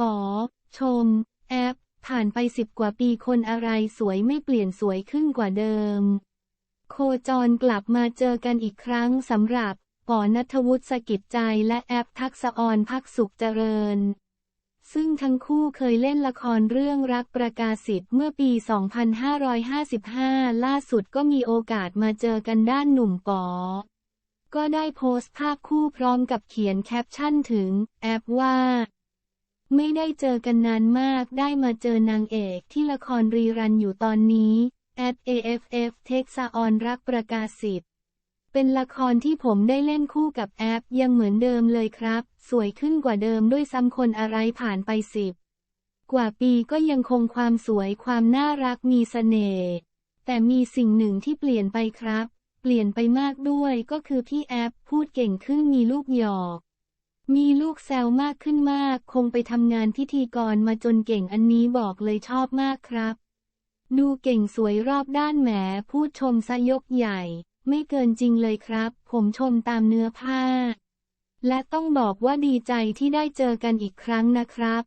ป๋อ ชม แอป ผ่านไปสิบกว่าปีคนอะไรสวยไม่เปลี่ยนสวยขึ้นกว่าเดิม โคจรกลับมาเจอกันอีกครั้งสำหรับป๋อนัทวุฒิสกิจใจและแอปทักษะออนพักสุขเจริญ ซึ่งทั้งคู่เคยเล่นละครเรื่องรักประกาศิทธิ์เมื่อปี 2555 ล่าสุดก็มีโอกาสมาเจอกันด้านหนุ่มป๋อก็ได้โพสต์ภาพคู่พร้อมกับเขียนแคปชั่นถึง แอปว่า ไม่ได้เจอกันนานมากได้มาเจอนางเอกที่ละครรีรันอยู่ตอนนี้ at AFF เทคซาออนรักประกาศิทธิ์ เป็นละครที่ผมได้เล่นคู่กับแอปยังเหมือนเดิมเลยครับ สวยขึ้นกว่าเดิมด้วยซ้ำคนอะไรผ่านไปสิบ กว่าปีก็ยังคงความสวยความน่ารักมีเสน่ห์ แต่มีสิ่งหนึ่งที่เปลี่ยนไปครับ เปลี่ยนไปมากด้วยก็คือพี่แอปพูดเก่งขึ้นมีลูกหยอก มีลูกแซวมากขึ้นมาก คงไปทำงานพิธีกรมาจนเก่งอันนี้บอกเลยชอบมากครับ ดูเก่งสวยรอบด้านแหมพูดชมซะยกใหญ่ ไม่เกินจริงเลยครับ ผมชมตามเนื้อผ้า และต้องบอกว่าดีใจที่ได้เจอกันอีกครั้งนะครับ